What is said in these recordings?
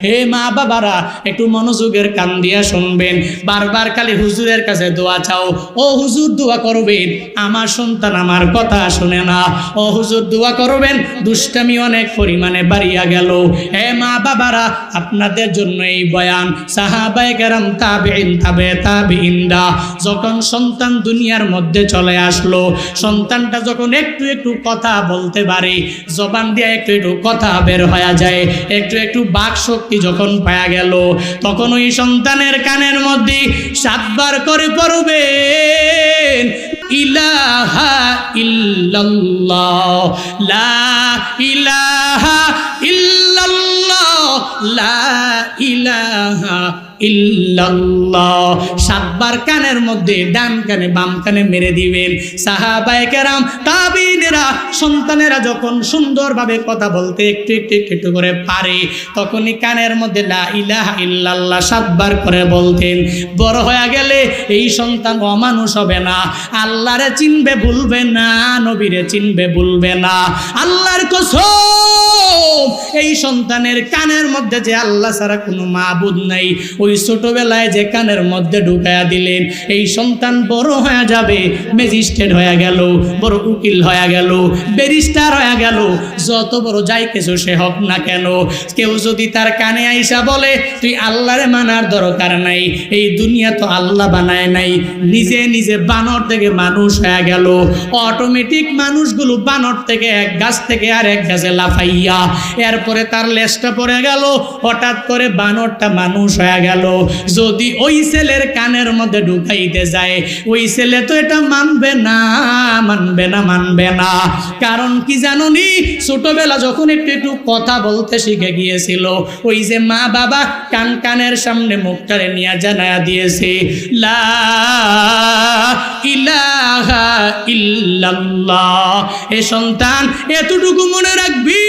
হে মা বাবারা, একটু মনোযোগের কান দিয়া শুনবেন। বারবার খালি হুজুরের কাছে দোয়া চাও। ও হুজুর, দোয়া করবেন। আমার সন্তান আমার কথা শুনে না। ও হুজুর, দোয়া করবেন। দুষ্টামি অনেক পরিমাণে বাড়িয়া গেল। হে মা বাবারা, আপনাদের জন্য এই বয়ান। সাহাবায়ে কেরাম তাবেইন তাবে তাবেইনরা যখন সন্তান দুনিয়ার মধ্যে চলে আসলো, সন্তানটা যখন একটু একটু কথা বলতে পারে, জবান দিয়ে একটু একটু কথা বের হয়ে যায়, একটু একটু বাক শক্তি যখন পায়া গেল, তখন ওই সন্তানের কানের মধ্যে সাতবার করে পড়বে ইলাহা ইল্লাল্লাহ, লা ইলাহা লা ইলাহা ইল্লাল্লাহ। সাতবার কানের মধ্যে, ডান কানে, বাম কানে মেরে দিবেন। সাহাবায়ে কেরাম তাবিনেরা, সন্তানেরা যখন সুন্দরভাবে কথা বলতে একটু একটু একটু একটু করে পারে, তখনই কানের মধ্যে লা ইলাহা ইল্লাল্লাহ সাতবার করে বলতেন। বড় হয়ে গেলে এই সন্তান অমানুষ হবে না। আল্লাহরে চিনবে ভুলবে না, নবীরে চিনবে ভুলবে না। আল্লাহর কসম এই সন্তানের কানের মধ্যে যে আল্লাহ ছাড়া কোনো মাবুদ নাই, ওই ছোটবেলায় যে কানের মধ্যে ঢুকায়া দিলেন, এই সন্তান বড় হয়ে যাবে, ম্যাজিস্ট্রেট হয়ে গেল, বড় উকিল হয়ে গেল, ব্যারিস্টার হয়ে গেল, যত বড় যাই কিছু সে হোক না কেন, কেউ যদি তার কানে আইসা বলে, তুই আল্লাহরে মানার দরকার নাই, এই দুনিয়া তো আল্লাহ বানায় নাই, নিজে নিজে বানর থেকে মানুষ হয়ে গেল, অটোমেটিক মানুষগুলো বানর থেকে এক গাছ থেকে আর এক গাছে লাফাইয়া এরপরে তার লেজটা পড়ে গেল। হঠাৎ করে বানরটা মানুষ হয়ে গেল। যদি ওই ছেলের কানের মধ্যে ঢুকাইতে যায়, ওই ছেলে তো এটা মানবে না মানবে না মানবে না। কারণ কি জানো নি ছোটবেলা যখন একটু একটু কথা বলতে শিখে গিয়েছিল, ওই যে মা বাবা কান কানের সামনে মুখটারে নিয়ে জানায়া দিয়েছে, লা ইল্লাল্লাহ। এ সন্তান, এতটুকু মনে রাখবি।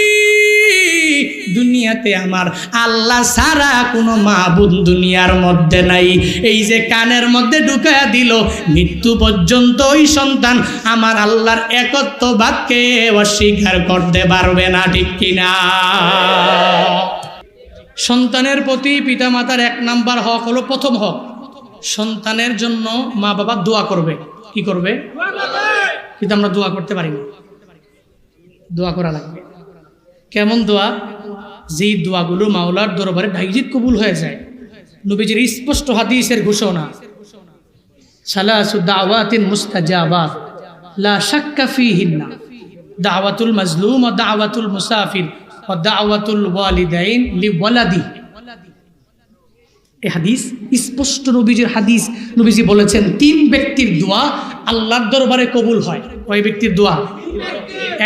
দুনিয়াতে আমার আল্লাহ সারা কোনো মাহবুদ দুনিয়ার মধ্যে নাই। এই যে কানের মধ্যে ঢুকায়া দিল মৃত্যু পর্যন্ত ওই সন্তান আমার আল্লাহর একত্ব বাক্যে অস্বীকার করতে পারবে না ঠিক কিনা? সন্তানের প্রতি পিতামাতার এক নাম্বার হক হলো প্রথম হক। সন্তানের জন্য মা বাবা দোয়া করবে। কি করবে। কিন্তু আমরা দোয়া করতে পারি না। দোয়া করা লাগবে। কেমন দোয়া? যেই দোয়াগুলো মাওলার দরবারে ডাইজিত কবুল হয়ে যায়। নবীজির স্পষ্ট হাদিসের ঘোষণা, সালাসু দাওয়াতিন মুস্তাজাবাত, লা শাক্কা ফিহিন্না, দাওয়াতুল মাজলুম ও দাওয়াতুল মুসাফির ও দাওয়াতুল ওয়ালিদাইন লিওয়ালাদি। এই হাদিস, স্পষ্ট নবীজির হাদিস। নবীজি বলেছেন, তিন ব্যক্তির দোয়া আল্লাহর দরবারে কবুল হয়। কয় ব্যক্তির দোয়া?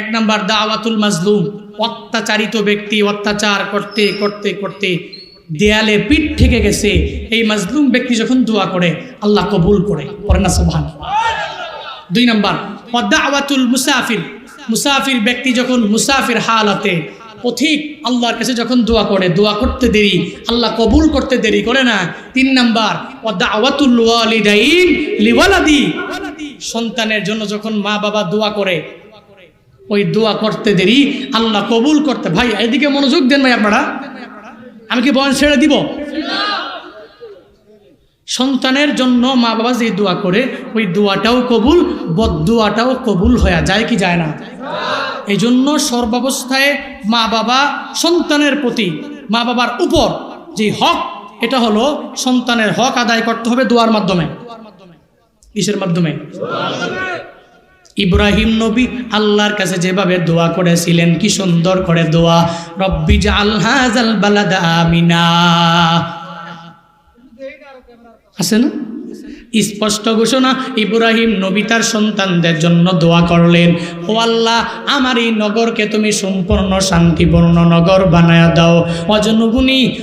এক নাম্বার দাওয়াতুল মাজলুম। অত্যাচারিত ব্যক্তি, অত্যাচার করতে করতে করতে দেয়ালে পিঠ থেকে গেছে। এই মাজলুম ব্যক্তি যখন দোয়া করে, আল্লাহ কবুল করে। করে না সোভান দুই নাম্বার দাওয়াতুল মুসাফির। মুসাফির ব্যক্তি যখন মুসাফির হালাতে, পথিক আল্লাহর কাছে যখন দোয়া করে, দোয়া করতে দেরি, আল্লাহ কবুল করতে দেরি করে না। তিন নাম্বার সন্তানের জন্য যখন মা বাবা দোয়া করে ওই দোয়া করতে দেরি, আল্লাহ কবুল করতে। ভাই, এদিকে মনোযোগ দেন ভাই আপনারা। আমি কি বয়স ছেড়ে দিব? সন্তানের জন্য মা বাবা যে দোয়া করে, ওই দোয়াটাও কবুল বদুয়াটাও কবুল হয়ে যায় কি যায় না? এই জন্য সর্বাবস্থায় মা বাবা সন্তানের প্রতি মা বাবার উপর যে হক, এটা হলো সন্তানের হক আদায় করতে হবে দোয়ার মাধ্যমে। কিসের মাধ্যমে? ইব্রাহিম নবী আল্লাহর কাছে যেভাবে দোয়া করেছিলেন, কি সুন্দর করে দোয়া। রব্বি জাল বালাদা আমিনা। আছে না? স্পষ্ট ঘোষণা, ইব্রাহিম নবী তার সন্তানদের জন্য দোয়া করলেন। ও আল্লাহ, আমার এই নগরকে তুমি সম্পূর্ণ শান্তিপূর্ণ নগর বানায়া দাও। অজনগুনি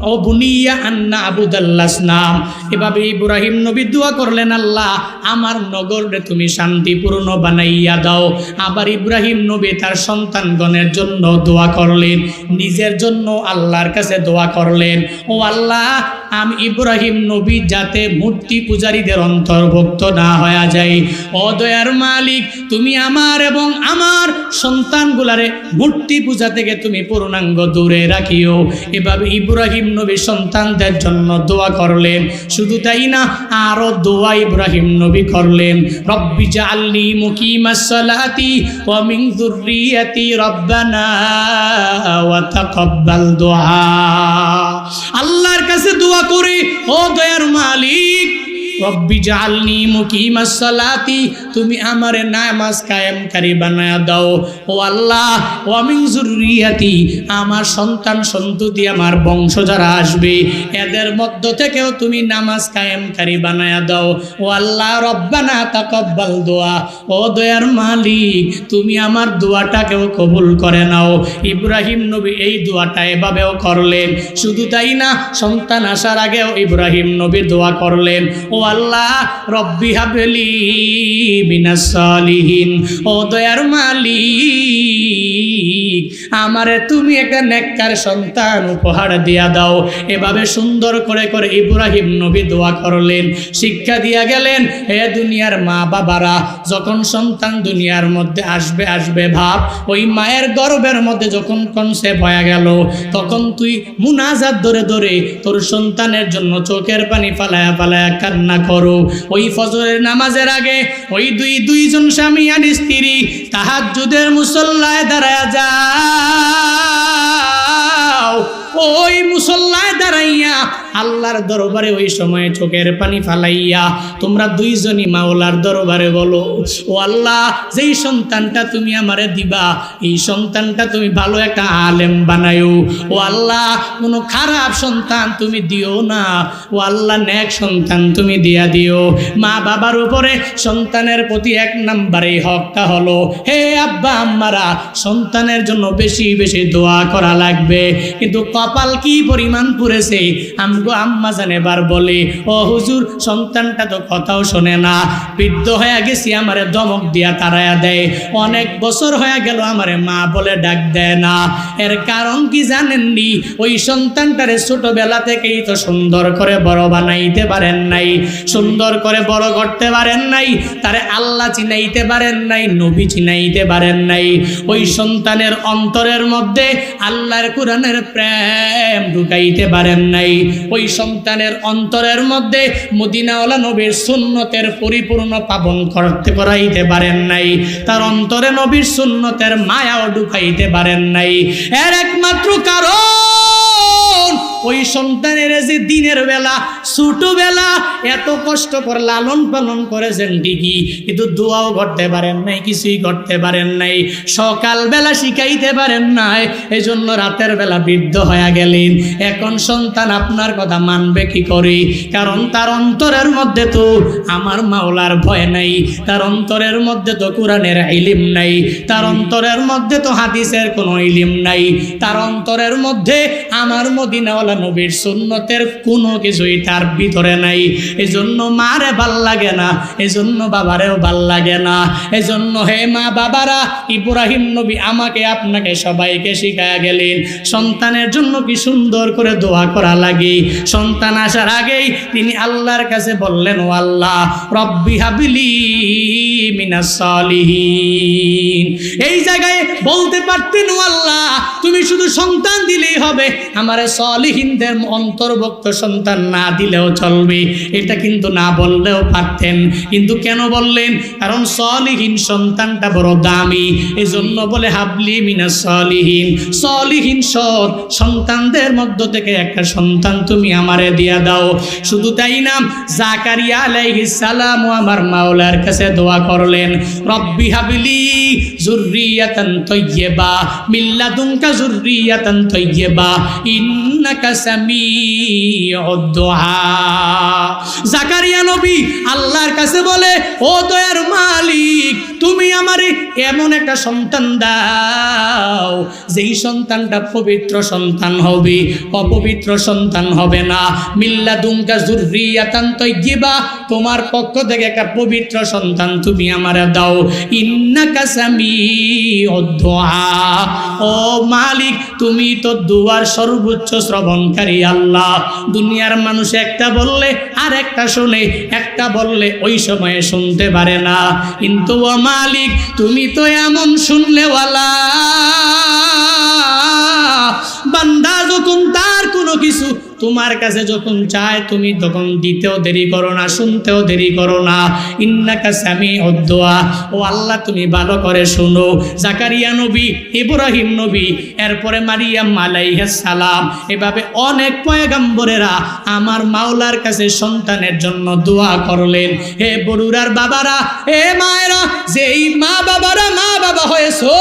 অবুনিয়া আন্না আবুদাল্লাস নাম। এভাবে ইব্রাহিম নবী দোয়া করলেন, আল্লাহ, আমার নগরে তুমি শান্তিপূর্ণ বানাইয়া দাও। আবার ইব্রাহিম নবী তার সন্তানগণের জন্য দোয়া করলেন। নিজের জন্য আল্লাহর কাছে দোয়া করলেন। ও আল্লাহ আমি ইব্রাহিম নবী যাতে মূর্তি পূজারীদের অন্তর্ভুক্ত না হয়ে যায়। ও দয়ার মালিক, তুমি আমার এবং আমার সন্তানগুলারে মূর্তি পূজা থেকে তুমি পূর্ণাঙ্গ দূরে রাখিও। এভাবে ইব্রাহিম নবী সন্তানদের জন্য দোয়া করলেন। শুধু তাই না, আরও দোয়া ইব্রাহিম নবী করলেন। রব্বি জাআলনি মুকিমাস সালাতি ওয়া মিন যুররিয়াতি রব্বানা ওয়া তাকাব্বাল দোয়া। করে ও দয়ার মালিক। রব্বি জাআলনি মুকিমাস সালাতি, তুমি আমারে নামাজ কায়েমকারী বানায়া দাও। ও আল্লাহ, ও মিন যুররিয়াতি আমার সন্তান সন্ততি আমার বংশ যারা আসবে, এদের মধ্য থেকেও তুমি নামাজ কায়েমকারী বানায়া দাও। ও আল্লাহ, রব্বানা তাকাব্বাল দোয়া। ও দয়ার মালিক, তুমি আমার দোয়াটাকেও কবুল করে নাও। ইব্রাহিম নবী এই দোয়াটা এভাবেও করলেন। শুধু তাই না, সন্তান আসার আগেও ইব্রাহিম নবী দোয়া করলেন। ও আল্লাহ, রব্বি হাবলি মিনাস সালিহিন। ও দয়ার মালিক, আমারে তুমি একটা নেককার সন্তান উপহার দিয়া দাও। এভাবে সুন্দর করে করে ইব্রাহিম নবী দোয়া করলেন, শিক্ষা দিয়া গেলেন হে দুনিয়ার মা বাবারা যখন সন্তান দুনিয়ার মধ্যে আসবে আসবে ভাব, ওই মায়ের গর্ভের মধ্যে যখন কনসেপ্ট হয়ে গেল, তখন তুই মুনাজাত ধরে ধরে তোর সন্তানের জন্য চোখের পানি ফালায়া ফালায়া কান্না করো। ওই ফজরের নামাজের আগে ওই দুই দুইজন স্বামী আর স্ত্রী তাহার যুদের মুসল্লায় দাঁড়ায় যাও। ওই মুসল্লায় দাঁড়াইয়া আল্লাহর দরবারে ওই সময় চোখের পানি ফালাইয়া তোমরা দুইজনই মাওলার দরবারে বলো, ও আল্লাহ, যেই সন্তানটা তুমি আমারে দিবা, এই সন্তানটা তুমি ভালো একটা আলেম বানায়ো। ও আল্লাহ, কোনো খারাপ সন্তান তুমি দিও না। ও আল্লাহ, নেক সন্তান তুমি দিয়া দিও। মা বাবার উপরে সন্তানের প্রতি এক নাম্বারে হকটা হলো, হে আব্বা, আম্মারা, সন্তানের জন্য বেশি বেশি দোয়া করা লাগবে। কিন্তু কপাল কি পরিমাণ পুরেছে আমগো আম্মা জানেবার বলে, ও হুজুর, সন্তানটা তো কথাও শোনে না। বৃদ্ধ হয়ে গেছি, আমারে দমক দিয়া তারায়া দেয়। অনেক বছর হয়ে গেল, আমারে মা বলে ডাক দেয় না। এর কারণ কি জানেননি? ওই সন্তানটারে ছোটবেলা থেকেই তো সুন্দর করে বড় বানাইতে পারেন নাই, সুন্দর করে বড় করতে পারেন নাই, তারে আল্লাহ চিনাইতে পারেন নাই, নবী চিনাইতে পারেন নাই। ওই সন্তানের অন্তরের মধ্যে আল্লাহর কোরআনের প্রেম ঢুকাইতে পারেন নাই। ওই সন্তানের অন্তরের মধ্যে মদিনাওয়ালা নবীর সুন্নতের পরিপূর্ণ পাবন করতে করাইতে পারেন নাই। তার অন্তরে নবীর সুন্নতের মায়াও ঢুকাইতে পারেন নাই। এর একমাত্র কারণ ওই সন্তানের যে দিনের বেলা, ছোটবেলা এত কষ্ট করে লালন পালন করেছেন ঠিকই, কিন্তু দোয়াও করতে পারেন নাই, কিছুই করতে পারেন নাই, সকালবেলা শিখাইতে পারেন নাই এই জন্য রাতের বেলা বৃদ্ধ হয়ে গেলেন। এখন সন্তান আপনার কথা মানবে কি করে? কারণ তার অন্তরের মধ্যে তো আমার মাওলার ভয় নাই, তার অন্তরের মধ্যে তো কোরআনের ইলিম নাই, তার অন্তরের মধ্যে তো হাদিসের কোনো ইলিম নাই, তার অন্তরের মধ্যে আমার মদিনাওয়ালা নবীর সুন্নতের কোনো কিছুই তার ভিতরে নাই। এজন্য মারে ভালো লাগে না, এজন্য বাবারেও ভালো লাগে না। এজন্য হে মা বাবারা, ইব্রাহিম নবী আমাকে, আপনাকে সবাইকে শিখায়া গেলেন। সন্তানের জন্য কি সুন্দর করে দোয়া করা লাগে। সন্তান আসার আগেই তিনি আল্লাহর কাছে বললেন, ও আল্লাহ, রব্বি হাবিলি মিনাস সালিহিন। এই জায়গায় বলতে পারতেন, ও আল্লাহ, তুমি শুধু সন্তান দিলেই হবে। আমার সলিহীনদের অন্তর্ভুক্ত সন্তান না দিলেও চলবে। এটা কিন্তু না বললেও পারতেন। কিন্তু কেন বললেন? কারণ সলিহীন সন্তানটা বড় দামি। এজন্য বলে, হাবলি মিনা সলিহীন। সলিহীন সৎ সন্তানদের মধ্য থেকে একটা সন্তান তুমি আমারে দিয়া দাও। শুধু তাই না, জাকারিয়া আলাইহিস সালাম আমার মাওলার কাছে দোয়া করলেন, রব্বি হাবলি জুররিয়াতান তাইয়্যিবা মিল্লাদুনকা জুররিয়াতান জাকারিয়া নবী আল্লাহর কাছে বলে, ও দয়ার মালিক, তুমি এমন একটা সন্তান দাও, যেই সন্তানটা পবিত্র সন্তান হবে, অপবিত্র সন্তান হবে না। মিল্লা দুমকা জুরিয়াতান তৈজিবা তোমার পক্ষ থেকে একটা পবিত্র সন্তান তুমি আমারে দাও। ইন্নাকা সামি ও মালিক, তুমি তো দুয়ার সর্বোচ্চ শ্রবণকারী আল্লাহ। দুনিয়ার মানুষ একটা বললে আর একটা শুনে, একটা বললে ওই সময়ে শুনতে পারে না। কিন্তু ও মালিক, তুমি তো এমন শুনলেওয়ালা। বান্দা যখন তার কোনো কিছু তোমার কাছে যখন চায় তুমি তখন দিতেও দেরি করো না, শুনতেও দেরি করো না। ইন্নাকা স্বামী অদ্দোয়া ও আল্লাহ, তুমি ভালো করে শুনো। জাকারিয়া নবী, ইব্রাহিম নবী, এরপরে মারিয়াম মালাইহাস সালাম। এভাবে অনেক পয়গাম্বরেরা আমার মাওলার কাছে সন্তানের জন্য দোয়া করলেন। হে বড়ুরার বাবারা, হে মায়েরা, যেই মা বাবারা মা বাবা হয়েছো,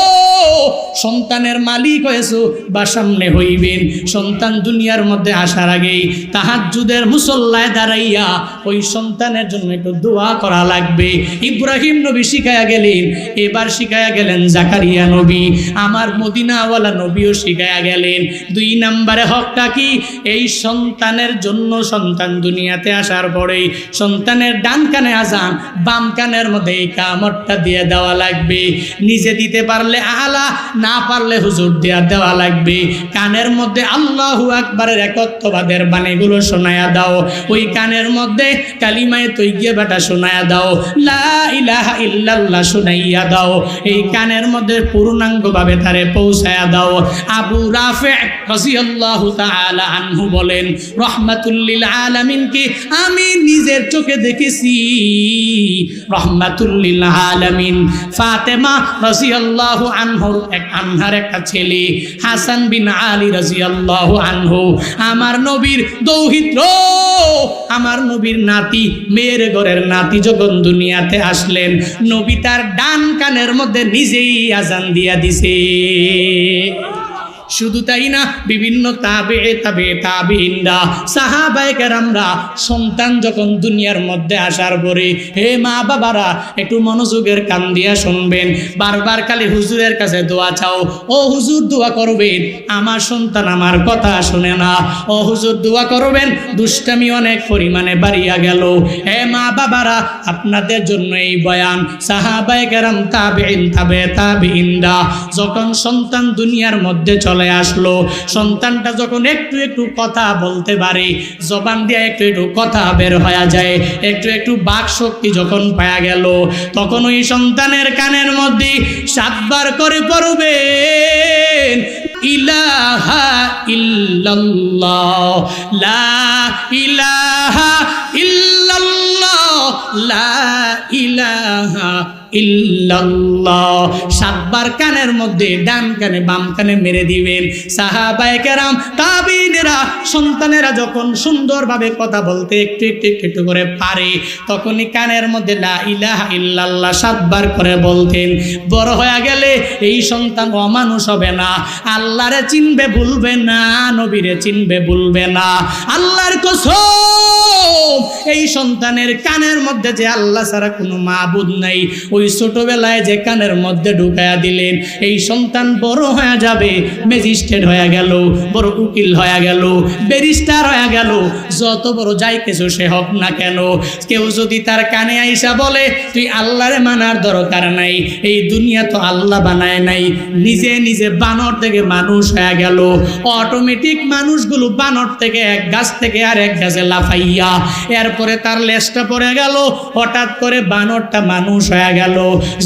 সন্তানের মালিক হয়েছো, বা সামনে হইবেন। সন্তান দুনিয়ার মধ্যে আসার আগেই তাহাজ্জুদের মুসল্লায় দাঁড়াইয়া ওই সন্তানের জন্য একটু দোয়া করা লাগবে। ইব্রাহিম নবী শিখায়া গেলেন, এবার শিখায়া গেলেন জাকারিয়া নবী, আমার মদিনাওয়ালা নবীও শিখায়া গেলেন। দুই নম্বরে হকটা কি? এই সন্তানের জন্য সন্তান দুনিয়াতে আসার পরেই সন্তানের ডান কানে আজান, বাম কানের মধ্যে এই কামড়টা দিয়ে দেওয়া লাগবে। নিজে দিতে পারলে আলা, না পারলে হুজুর দেওয়া দেওয়া লাগবে। কানের মধ্যে আল্লাহু আকবারের একত্ববাদের বাণীগুলো শোনায়া দাও। ওই কানের মধ্যে কালিমায় তৈ গিয়ে বেটা শোনায়া দাও। লা শোনাইয়া দাও। এই কানের মধ্যে পূর্ণাঙ্গভাবে তারে পৌঁছায়া দাও। আবু রাফে আনহু বলেন রহমাতুল্লিল আমি নিজের চোখে দেখেছি? রহমাতুল্লিল ফাতেমা এক আনহার একটা ছেলে, হাসান বিন আলী রাদিয়াল্লাহু আনহু। আমার নবীর দৌহিত্র। আমার নবীর নাতি, মেয়ের ঘরের নাতি যখন দুনিয়াতে আসলেন, নবী তার ডান কানের মধ্যে নিজেই আজান দিয়া দিছে। শুধু তাই না, বিভিন্ন তাবে তাবে তাবে ইন্দা সাহাবায়ে কেরামরা সন্তান যখন দুনিয়ার মধ্যে আসার পরে, হে মা বাবারা, একটু মনোযোগের কান দিয়া শুনবেন। বারবার খালি হুজুরের কাছে দোয়া চাও, ও হুজুর, দোয়া করবেন, আমার সন্তান আমার কথা শুনে না। ও হুজুর, দোয়া করবেন, দুষ্টামি অনেক পরিমাণে বাড়িয়া গেল। হে মা বাবারা, আপনাদের জন্য এই বয়ান, সাহাবায়ে কেরাম তাবে তাবে তাবে ইন্দা যখন সন্তান দুনিয়ার মধ্যে চলে আসলো। সন্তানটা যখন একটু একটু কথা বলতে পারে, জবান দিয়ে একটু একটু কথা বের হয়ে যায়, একটু একটু বাক শক্তি যখন পাওয়া গেল, তখন ওই সন্তানের কানের মধ্যে সাতবার করে পড়বেন, ইলাহা ইল্লাল্লাহ, লা ইলাহা ইল্লাল্লাহ, লা ইলাহা সাতবার কানের মধ্যে, ডান কানে, বাম কানে মেরে দিবেন। তাবিনেরা, সন্তানেরা যখন সুন্দরভাবে কথা বলতে একটু একটু একটু করে পারে, তখনই কানের মধ্যে লা ইলাহা ইল্লাল্লাহ সাতবার করে বলতেন। বড় হয়ে গেলে এই সন্তান অমানুষ হবে না। আল্লাহরে চিনবে ভুলবে না, নবীরে চিনবে ভুলবে না। আল্লাহর কসম, এই সন্তানের কানের মধ্যে যে আল্লাহ ছাড়া কোনো মাবুদ নাই। ওই ছোটবেলায় যে কানের মধ্যে ঢুকায়া দিলেন, এই সন্তান বড় হয়ে যাবে, ম্যাজিস্ট্রেট হয়ে গেল, বড় উকিল হয়ে গেল, ব্যারিস্টার হয়ে গেল, যত বড় যাই কিছু সে হোক না কেন, কেউ যদি তার কানে আইসা বলে, তুই আল্লাহরে মানার দরকার নাই, এই দুনিয়া তো আল্লাহ বানায় নাই, নিজে নিজে বানর থেকে মানুষ হয়ে গেল অটোমেটিক মানুষগুলো বানর থেকে এক গাছ থেকে আর এক গাছে লাফাইয়া, এরপরে তার লেজটা পড়ে গেল, হঠাৎ করে বানরটা মানুষ হয়ে গেল।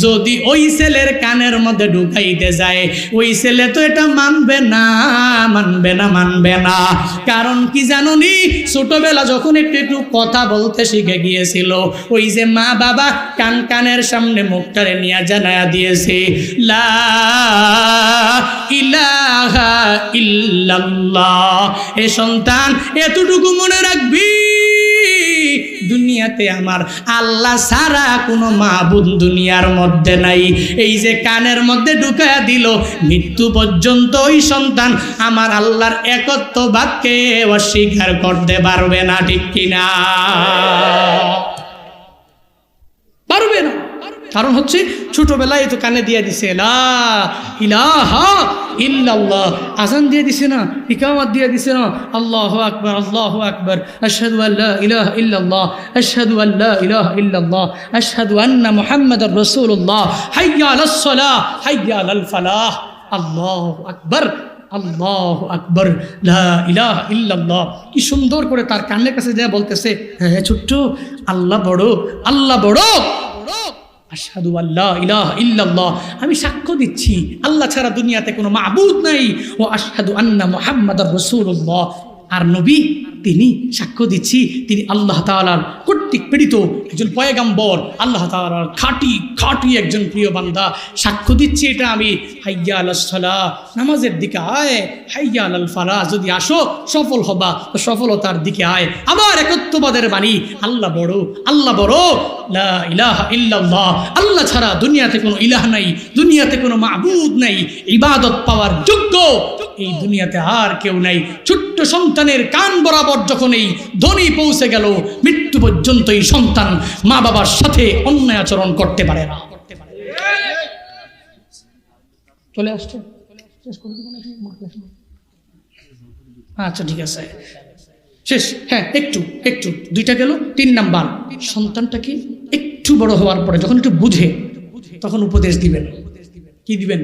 যদি ওই ছেলের কানের মধ্যে ঢুকাইতে যায়, ওই ছেলে তো এটা মানবে না মানবে না মানবে না। কারণ কি জানুনি? ছোটবেলা যখন একটু একটু কথা বলতে শিখে গিয়েছিল, ওই যে মা বাবা কান কানের সামনে মুখটারে নিয়ে জানায়া দিয়েছে, লা ইল্লাল্লাহ। এ সন্তান, এতটুকু মনে রাখবি দুনিয়াতে আমার আল্লাহ ছাড়া কোনো মাহবুদ দুনিয়ার মধ্যে নাই। এই যে কানের মধ্যে ঢুকা দিল, মৃত্যু পর্যন্ত ওই সন্তান আমার আল্লাহর একত্ববাদকে অস্বীকার করতে পারবে না, ঠিক কিনা? পারবে না। কারণ হচ্ছে ছোটবেলায় তো কানে দিয়ে দিছে ইলাহা ইল্লাল্লাহ। আজান দিয়ে দিছে না, ইকামাত দিয়ে দিছে না, আল্লাহ আকবার, আল্লাহু আকবার। আশহাদু আল্লা ইলাহা ইল্লাল্লাহ। আশহাদু আল্লা ইলাহা ইল্লাল্লাহ। আশহাদু আন্না মুহাম্মাদার রাসূলুল্লাহ। হাইয়া আলাস হাইয়া ফালাহ। আল্লাহু আকবার। আল্লাহ আকবর। ইলাহা ইল্লাল্লাহ। কি সুন্দর করে তার কানের কাছে যা বলতেছে হ্যাঁ ছোট্ট, আল্লাহ বড় আল্লাহ বড়। আশহাদু আল্লাহ ইলাহ ইল্লাল্লাহ। আমি সাক্ষ্য দিচ্ছি, আল্লাহ ছাড়া দুনিয়াতে কোনো মাবুদ নাই। ও আশহাদু আন্না মোহাম্মদ রাসূলুল্লাহ। আর নবী, তিনি সাক্ষ্য দিচ্ছি, তিনি আল্লাহ তাআলার কর্তৃক পীড়িত একজন পয়গাম্বর, আল্লাহ তাআলার খাঁটি খাঁটি একজন প্রিয় বান্দা। সাক্ষ্য দিচ্ছি এটা আমি। হাইয়া আলাস সালাহ নামাজের দিকে আয়। হাইয়া আলাল ফালাহ যদি আসো, সফল হবা, তো সফলতার দিকে আয়। আবার একত্ববাদের বাণী, আল্লাহ বড় আল্লাহ বড়। ইলাহা ইল্লাল্লাহ, আল্লাহ ছাড়া দুনিয়াতে কোনো ইলাহ নাই, দুনিয়াতে কোনো মাবুদ নাই। ইবাদত পাওয়ার যোগ্য, এই দুনিয়াতে আর কেউ নাই। ছোট্ট সন্তানের কান বরাবর যখন এই ধ্বনি পৌঁছে গেল, মৃত্যু পর্যন্ত এই সন্তান মা বাবার সাথে অন্যায় আচরণ করতে পারে না। চলে আসছে? আচ্ছা ঠিক আছে। শেষ। হ্যাঁ একটু একটু। দুইটা গেল, তিন নাম্বার। সন্তানটা কি একটু বড় হওয়ার পরে, যখন একটু বুঝে, তখন উপদেশ দিবেন। কি দিবেন?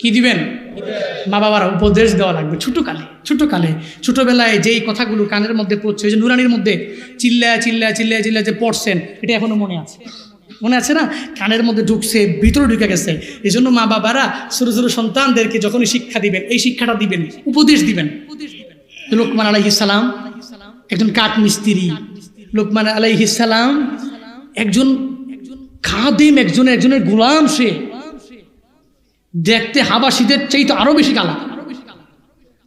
কি দিবেন? মা বাবারা উপদেশ দেওয়া লাগবে। ছোটোকালে ছোটোকালে, ছোটোবেলায় যেই কথাগুলো কানের মধ্যে পড়ছে, ওই যে নুরানির মধ্যে, চিল্লায় চিল্লায় চিল্লায় চিল্লায় যে পড়ছেন এটা এখনও মনে আছে? মনে আছে না? কানের মধ্যে ঢুকছে, ভিতরে ঢুকে গেছে। এই জন্য মা বাবারা ছোটো ছোটো সন্তানদেরকে যখনই শিক্ষা দিবেন, এই শিক্ষাটা দিবেন, উপদেশ দিবেন। লোকমান আলাইহিস সালাম একজন কাঠ মিস্ত্রি লোকমান আলাইহিস সালাম একজন খাদিম, একজন, একজনের গোলাম সে। দেখতে হাবাসীদের চাইতে আরও বেশি কালা।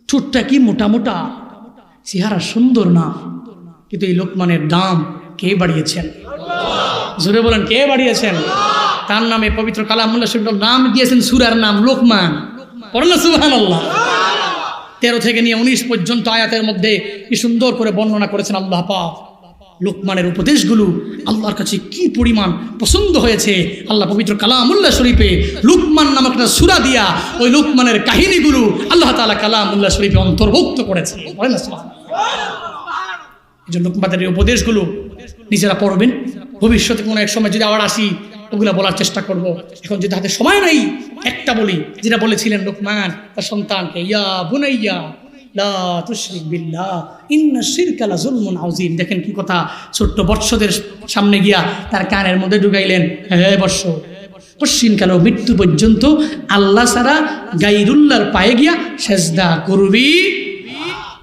ঠোঁটটা কি মোটা মোটা? চেহারা সুন্দর না। কিন্তু এই লোকমানের দাম কে বাড়িয়েছেন? জোরে বলেন, কে বাড়িয়েছেন? তার নামে পবিত্র কালামুল্লাহ শরীফ নাম দিয়েছেন সুরার নাম লোকমান। আল্লাহ তেরো থেকে নিয়ে উনিশ পর্যন্ত আয়াতের মধ্যে কি সুন্দর করে বর্ণনা করেছেন আল্লাহ পাক। লোকমানের উপদেশগুলো আল্লাহর কাছে কি পরিমাণ পছন্দ হয়েছে? আল্লাহ পবিত্র কালামুল্লাহ শরীফে লুকমান নামক একটা সুরা দিয়া ওই লোকমানের কাহিনীগুলো আল্লাহ তালা কালামুল্লাহ শরীফে অন্তর্ভুক্ত করেছে। বলেন এই জন্য লোকমানের উপদেশগুলো নিজেরা পড়বেন। ভবিষ্যতে কোনো এক সময় যদি আবার আসি, ওগুলা বলার চেষ্টা করব। এখন যদি হাতে সময় নাই, একটা বলি। যেটা বলেছিলেন লোকমান, তার সন্তানকে, ইয়া বুনাইয়া দেখেন কি কথা ছোট্ট বৎসদের সামনে গিয়া তার কানের মধ্যে ঢুকাইলেন। হে বৎস পশ্চিমকালেও মৃত্যু পর্যন্ত আল্লাহ সারা গাইরুল্লাহর পায়ে গিয়া সেজদা করবি?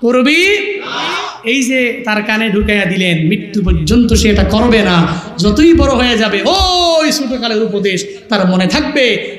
করবি? এই যে তার কানে ঢুকাইয়া দিলেন, মৃত্যু পর্যন্ত সে এটা করবে না। যতই বড় হয়ে যাবে, ওই ছোটকালের উপদেশ তার মনে থাকবে।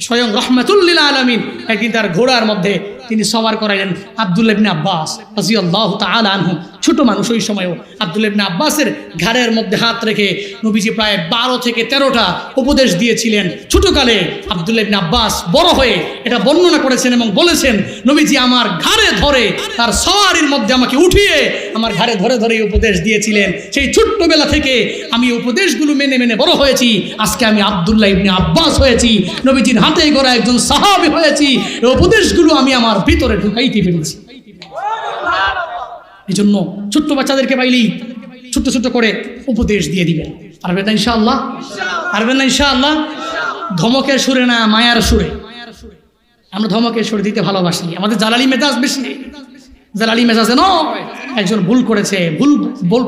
স্বয়ং রহমাতুল্লিল আলমিন একদিন তার ঘোড়ার মধ্যে তিনি সবার করাইলেন আবদুল্লাহ ইবনে আব্বাস রাজিয়াল্লাহু তাআলা আনহু। ছোট মানুষ ওই সময়ও আবদুল্লাহ ইবনে আব্বাসের ঘাড়ের মধ্যে হাত রেখে নবীজি প্রায় বারো থেকে তেরোটা উপদেশ দিয়েছিলেন। ছোটকালে আবদুল্লাহ ইবনে আব্বাস বড় হয়ে এটা বর্ণনা করেছেন এবং বলেছেন, নবীজি আমার ঘাড়ে ধরে, তার সওয়ারির মধ্যে আমাকে উঠিয়ে আমার ঘাড়ে ধরে ধরে উপদেশ দিয়েছিলেন। সেই ছোট্টবেলা থেকে আমি উপদেশগুলো মেনে মেনে বড় হয়েছি। আজকে আমি আবদুল্লাহ ইবনে আব্বাস হয়েছি। নবীজির হাতে গড়া একজন সাহাবি হয়েছি। উপদেশগুলো আমি আমার ভিতরে ঢুকাইতে পেরেছি এই জন্য ছোট্ট বাচ্চাদেরকে পাইলেই ছোট্ট ছোট্ট করে উপদেশ দিয়ে দিবেন। পারবেন না ইনশাআল্লাহ? পারবেন না ইনশাআল্লাহ? ধমকের সুরে না, মায়ার সুরে। আমরা ধমকের সুরে দিতে ভালোবাসি। আমাদের জালালি মেজাজ বেশি। জালালি মেজাজে নয় একজন ভুল করেছে ভুল